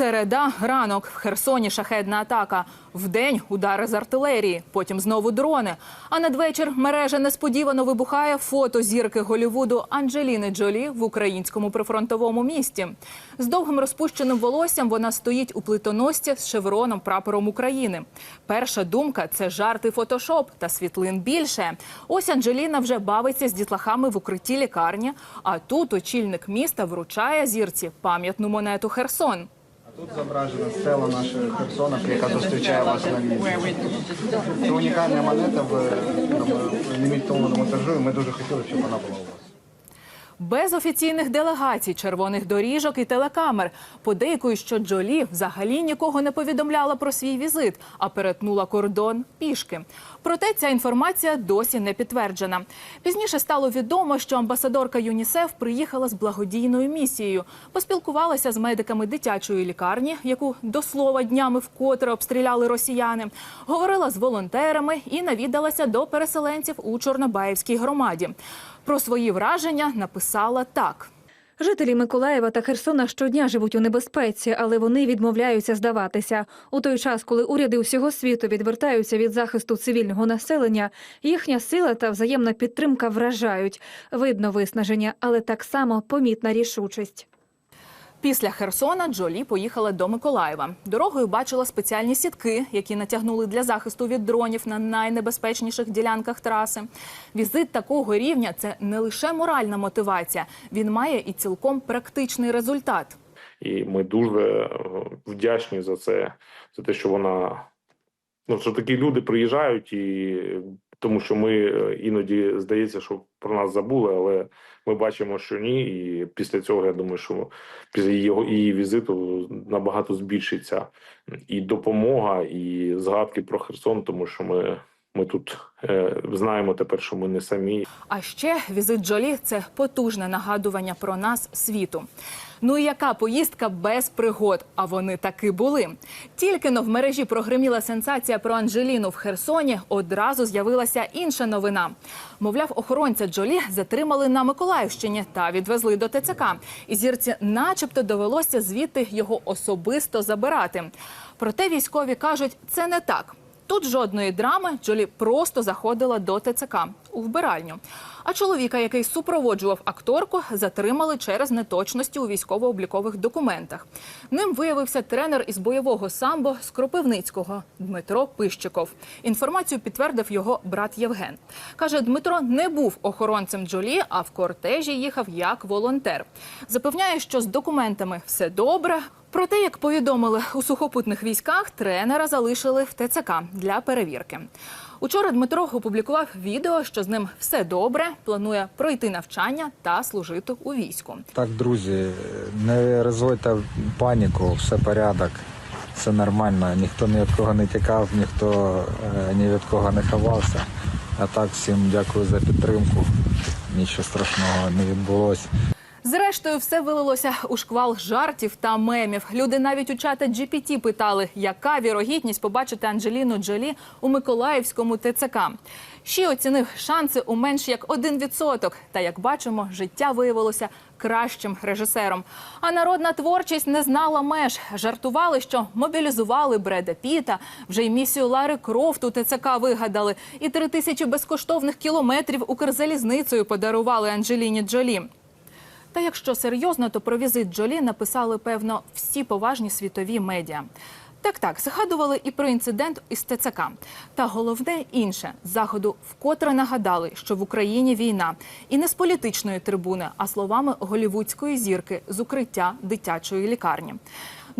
Середа, ранок в Херсоні шахедна атака. Вдень удари з артилерії, потім знову дрони. А надвечір мережа несподівано вибухає фото зірки Голівуду Анджеліни Джолі в українському прифронтовому місті. З довгим розпущеним волоссям вона стоїть у плитоносці з шевроном прапором України. Перша думка це жарти фотошоп та світлин більше. Ось Анджеліна вже бавиться з дітлахами в укритті лікарні. А тут очільник міста вручає зірці пам'ятну монету Херсон. Тут зображена стела нашої Херсона, яка зустрічає вас на місці. Це унікальна монета в лімітованому монтажу, і ми дуже хотіли, щоб вона була у вас. Без офіційних делегацій, червоних доріжок і телекамер. Подейкують, що Джолі взагалі нікого не повідомляла про свій візит, а перетнула кордон пішки. Проте ця інформація досі не підтверджена. Пізніше стало відомо, що амбасадорка ЮНІСЕФ приїхала з благодійною місією, поспілкувалася з медиками дитячої лікарні, яку до слова днями вкотре обстріляли росіяни. Говорила з волонтерами і навідалася до переселенців у Чорнобаївській громаді. Про свої враження написала так. Жителі Миколаєва та Херсона щодня живуть у небезпеці, але вони відмовляються здаватися. У той час, коли уряди усього світу відвертаються від захисту цивільного населення, їхня сила та взаємна підтримка вражають. Видно виснаження, але так само помітна рішучість. Після Херсона Джолі поїхала до Миколаєва. Дорогою бачила спеціальні сітки, які натягнули для захисту від дронів на найнебезпечніших ділянках траси. Візит такого рівня це не лише моральна мотивація, він має і цілком практичний результат. І ми дуже е, вдячні за це, за те, що вона ну що такі люди приїжджають, і тому що ми е, іноді здається, що про нас забули, але ми бачимо, що ні. І після цього я думаю, що після його її візиту набагато збільшиться і допомога, і згадки про Херсон, тому що ми. Ми тут е, знаємо тепер, що ми не самі. А ще візит Джолі це потужне нагадування про нас світу. Ну і яка поїздка без пригод? А вони таки були. Тільки но в мережі прогреміла сенсація про Анжеліну в Херсоні. Одразу з'явилася інша новина. Мовляв, охоронця Джолі затримали на Миколаївщині та відвезли до ТЦК. І зірці, начебто, довелося звідти його особисто забирати. Проте військові кажуть, це не так. Тут жодної драми Джолі просто заходила до ТЦК у вбиральню. А чоловіка, який супроводжував акторку, затримали через неточності у військово-облікових документах. Ним виявився тренер із бойового самбо з Кропивницького Дмитро Пищиков. Інформацію підтвердив його брат Євген. Каже, Дмитро не був охоронцем Джолі, а в кортежі їхав як волонтер. Запевняє, що з документами все добре. Проте, як повідомили у сухопутних військах, тренера залишили в ТЦК для перевірки. Учора Дмитро опублікував відео, що з ним все добре, планує пройти навчання та служити у війську. Так, друзі, не розводьте паніку, все порядок, все нормально. Ніхто ні від кого не тікав, ніхто е, ні від кого не ховався. А так, всім дякую за підтримку. Нічого страшного не відбулося. Зрештою, все вилилося у шквал жартів та мемів. Люди навіть у чата GPT питали, яка вірогідність побачити Анджеліну Джолі у Миколаївському ТЦК. Ще оцінив шанси у менш як 1%. Та як бачимо, життя виявилося кращим режисером. А народна творчість не знала меж. Жартували, що мобілізували Бреда Піта, вже й місію Лари Крофт у ТЦК вигадали, і три тисячі безкоштовних кілометрів Укрзалізницею подарували Анджеліні Джолі. Та якщо серйозно, то про візит Джолі написали певно всі поважні світові медіа. Так, так, згадували і про інцидент із ТЦК. Та головне інше заходу вкотре нагадали, що в Україні війна і не з політичної трибуни, а словами голівудської зірки з укриття дитячої лікарні.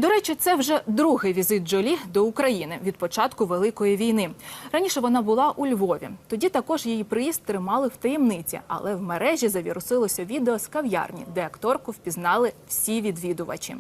До речі, це вже другий візит Джолі до України від початку великої війни. Раніше вона була у Львові. Тоді також її приїзд тримали в таємниці, але в мережі завірусилося відео з кав'ярні, де акторку впізнали всі відвідувачі.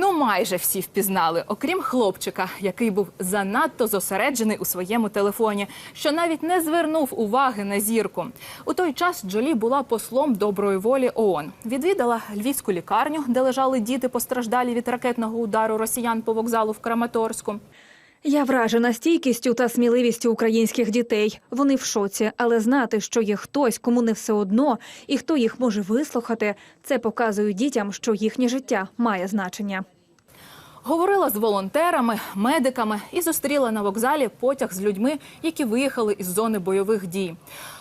Ну, майже всі впізнали, окрім хлопчика, який був занадто зосереджений у своєму телефоні, що навіть не звернув уваги на зірку. У той час Джолі була послом доброї волі ООН. Відвідала львівську лікарню, де лежали діти постраждалі від ракетного удару росіян по вокзалу в Краматорську. Я вражена стійкістю та сміливістю українських дітей. Вони в шоці, але знати, що є хтось, кому не все одно, і хто їх може вислухати, це показує дітям, що їхнє життя має значення. Говорила з волонтерами, медиками і зустріла на вокзалі потяг з людьми, які виїхали із зони бойових дій.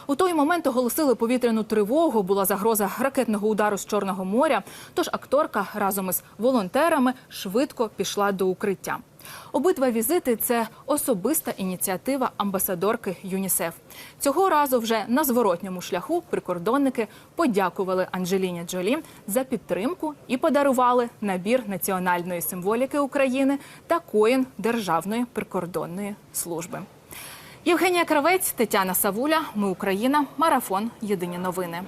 У той момент оголосили повітряну тривогу. Була загроза ракетного удару з Чорного моря. Тож акторка разом із волонтерами швидко пішла до укриття. Обидва візити це особиста ініціатива амбасадорки ЮНІСЕФ. Цього разу вже на зворотньому шляху прикордонники подякували Анджеліні Джолі за підтримку і подарували набір національної символіки України та коїн Державної прикордонної служби. Євгенія Кравець, Тетяна Савуля. Ми Україна. Марафон. Єдині новини.